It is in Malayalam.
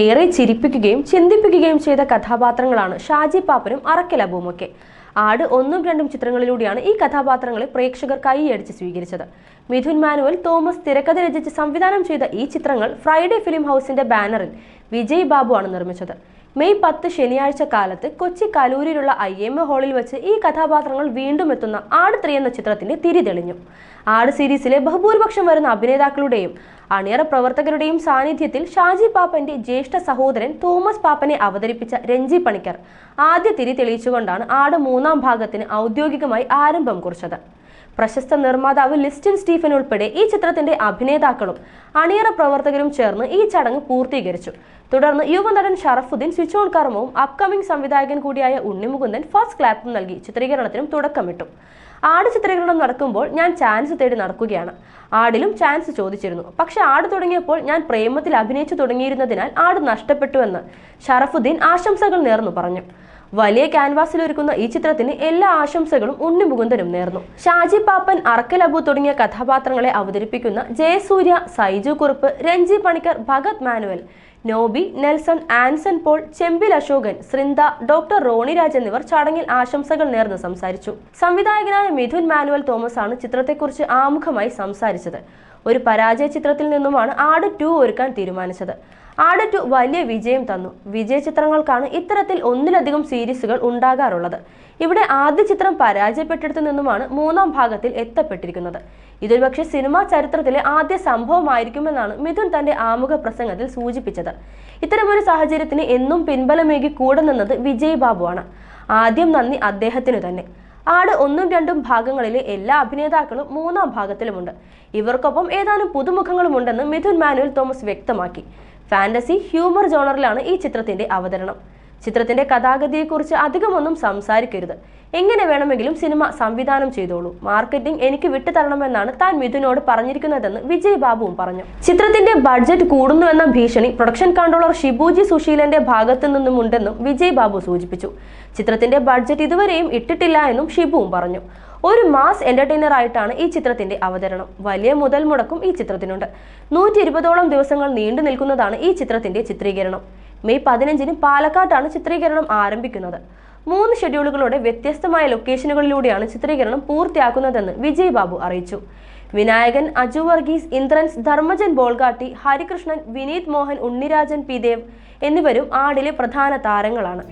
ഏറെ ചിരിപ്പിക്കുകയും ചിന്തിപ്പിക്കുകയും ചെയ്ത കഥാപാത്രങ്ങളാണ് ഷാജി പാപ്പനും അറക്കൽ അബുവുമൊക്കെ ആട് ഒന്നും രണ്ടും ചിത്രങ്ങളിലൂടെയാണ് ഈ കഥാപാത്രങ്ങളെ പ്രേക്ഷകർ കൈയടിച്ച് സ്വീകരിച്ചത്. മിഥുൻ മാനുവൽ തോമസ് തിരക്കഥ രചിച്ച് സംവിധാനം ചെയ്ത ഈ ചിത്രങ്ങൾ ഫ്രൈഡേ ഫിലിം ഹൗസിന്റെ ബാനറിൽ വിജയ് ബാബു ആണ് നിർമ്മിച്ചത്. മെയ് പത്ത് ശനിയാഴ്ച കാലത്ത് കൊച്ചി കലൂരിലുള്ള ഐ എം എ ഹാളിൽ വെച്ച് ഈ കഥാപാത്രങ്ങൾ വീണ്ടും എത്തുന്ന ആട് ത്രീ എന്ന ചിത്രത്തിന്റെ തിരി തെളിഞ്ഞു. ആട് സീരീസിലെ ബഹുഭൂരിപക്ഷം വരുന്ന അഭിനേതാക്കളുടെയും അണിയറ പ്രവർത്തകരുടെയും സാന്നിധ്യത്തിൽ ഷാജി പാപ്പന്റെ ജ്യേഷ്ഠ സഹോദരൻ തോമസ് പാപ്പനെ അവതരിപ്പിച്ച രഞ്ജി പണിക്കർ. ആദ്യ തിരി തെളിയിച്ചുകൊണ്ടാണ് ആട് മൂന്നാം ഭാഗത്തിന് ഔദ്യോഗികമായി ആരംഭം കുറിച്ചത്. പ്രശസ്ത നിർമ്മാതാവ് ലിസ്റ്റിൻ സ്റ്റീഫൻ ഉൾപ്പെടെ ഈ ചിത്രത്തിന്റെ അഭിനേതാക്കളും അണിയറ പ്രവർത്തകരും ചേർന്ന് ഈ ചടങ്ങ് പൂർത്തീകരിച്ചു. തുടർന്ന് യുവനടൻ ഷറഫുദ്ദീൻ സ്വിച്ച് ഓൺ കർമ്മവും അപ്കമിംഗ് സംവിധായകൻ കൂടിയായ ഉണ്ണിമുകുന്ദൻ ഫസ്റ്റ് ക്ലാപ്പും നൽകി ചിത്രീകരണത്തിനും തുടക്കമിട്ടു. ആട് ചിത്രീകരണം നടക്കുമ്പോൾ ഞാൻ ചാൻസ് തേടി നടക്കുകയാണ്. ആടിലും ചാൻസ് ചോദിച്ചിരുന്നു. പക്ഷെ ആട് തുടങ്ങിയപ്പോൾ ഞാൻ പ്രേമത്തിൽ അഭിനയിച്ചു തുടങ്ങിയിരുന്നതിനാൽ ആട് നഷ്ടപ്പെട്ടുവെന്ന് ഷറഫുദ്ദീൻ ആശംസകൾ നേർന്നു പറഞ്ഞു. വലിയ ക്യാൻവാസിൽ ഒരുക്കുന്ന ഈ ചിത്രത്തിന് എല്ലാ ആശംസകളും ഉണ്ണി മുകുന്ദനും നേർന്നു. ഷാജി പാപ്പൻ അറക്കൽ അബു തുടങ്ങിയ കഥാപാത്രങ്ങളെ അവതരിപ്പിക്കുന്ന Jayasurya Saiju Kurup Renji Panicker Bhagath Manuel Noby Nelson Anson Paul Chembil Ashokan Srinda doctor Ronnie Raj എന്നിവർ ചടങ്ങിൽ ആശംസകൾ നേർന്ന് സംസാരിച്ചു. സംവിധായകനായ മിഥുൻ മാനുവൽ തോമസ് ആണ് ചിത്രത്തെക്കുറിച്ച് ആമുഖമായി സംസാരിച്ചത്. ഒരു പരാജയ ചിത്രത്തിൽ നിന്നുമാണ് ആട് ടു ഒരുക്കാൻ തീരുമാനിച്ചത്. ആട് ടു വലിയ വിജയം തന്നു. വിജയ ചിത്രങ്ങൾക്കാണ് ഇത്തരത്തിൽ ഒന്നിലധികം സീരീസുകൾ ഉണ്ടാകാറുള്ളത്. ഇവിടെ ആദ്യ ചിത്രം പരാജയപ്പെട്ടിടത്തു നിന്നുമാണ് മൂന്നാം ഭാഗത്തിൽ എത്തപ്പെട്ടിരിക്കുന്നത്. ഇതൊരു പക്ഷേ സിനിമാ ചരിത്രത്തിലെ ആദ്യ സംഭവമായിരിക്കുമെന്നാണ് മിഥുൻ തന്റെ ആമുഖ പ്രസംഗത്തിൽ സൂചിപ്പിച്ചത്. ഇത്തരമൊരു സാഹചര്യത്തിന് എന്നും പിൻബലമേകി കൂടെ നിന്നത് വിജയ് ബാബുവാണ്. ആദ്യം നന്ദി അദ്ദേഹത്തിനു തന്നെ. ആട് ഒന്നും രണ്ടും ഭാഗങ്ങളിലെ എല്ലാ അഭിനേതാക്കളും മൂന്നാം ഭാഗത്തിലുമുണ്ട്. ഇവർക്കൊപ്പം ഏതാനും പുതുമുഖങ്ങളുമുണ്ടെന്ന് മിഥുൻ മാനുവൽ തോമസ് വ്യക്തമാക്കി. ഫാന്റസി ഹ്യൂമർ ജോണറിലാണ് ഈ ചിത്രത്തിന്റെ അവതരണം. ചിത്രത്തിന്റെ കഥാഗതിയെക്കുറിച്ച് അധികമൊന്നും സംസാരിക്കരുത്. എങ്ങനെ വേണമെങ്കിലും സിനിമ സംവിധാനം ചെയ്തോളൂ. മാർക്കറ്റിംഗ് എനിക്ക് വിട്ടുതരണമെന്നാണ് താൻ മിഥുനോട് പറഞ്ഞിരിക്കുന്നതെന്ന് വിജയ് ബാബുവും പറഞ്ഞു. ചിത്രത്തിന്റെ ബഡ്ജറ്റ് കൂടുന്നുവെന്ന ഭീഷണി പ്രൊഡക്ഷൻ കൺട്രോളർ ഷിബുജി സുശീലന്റെ ഭാഗത്തു നിന്നുമുണ്ടെന്നും വിജയ് ബാബു സൂചിപ്പിച്ചു. ചിത്രത്തിന്റെ ബഡ്ജറ്റ് ഇതുവരെയും ഇട്ടിട്ടില്ല എന്നും ഷിബുവും പറഞ്ഞു. ഒരു മാസ് എന്റർടൈനർ ആയിട്ടാണ് ഈ ചിത്രത്തിന്റെ അവതരണം. വലിയ മുതൽ മുടക്കും ഈ ചിത്രത്തിനുണ്ട്. നൂറ്റി ഇരുപതോളം ദിവസങ്ങൾ നീണ്ടു നിൽക്കുന്നതാണ് ഈ ചിത്രത്തിന്റെ ചിത്രീകരണം. മെയ് പതിനഞ്ചിന് പാലക്കാട്ടാണ് ചിത്രീകരണം ആരംഭിക്കുന്നത്. മൂന്ന് ഷെഡ്യൂളുകളോടെ വ്യത്യസ്തമായ ലൊക്കേഷനുകളിലൂടെയാണ് ചിത്രീകരണം പൂർത്തിയാക്കുന്നതെന്ന് വിജയ് ബാബു അറിയിച്ചു. വിനായകൻ അജു വർഗീസ് ഇന്ദ്രൻസ് ധർമ്മജൻ ബോൾഗാട്ടി ഹരികൃഷ്ണൻ വിനീത് മോഹൻ ഉണ്ണിരാജൻ പി ദേവ് എന്നിവരും ആടിലെ പ്രധാന താരങ്ങളാണ്.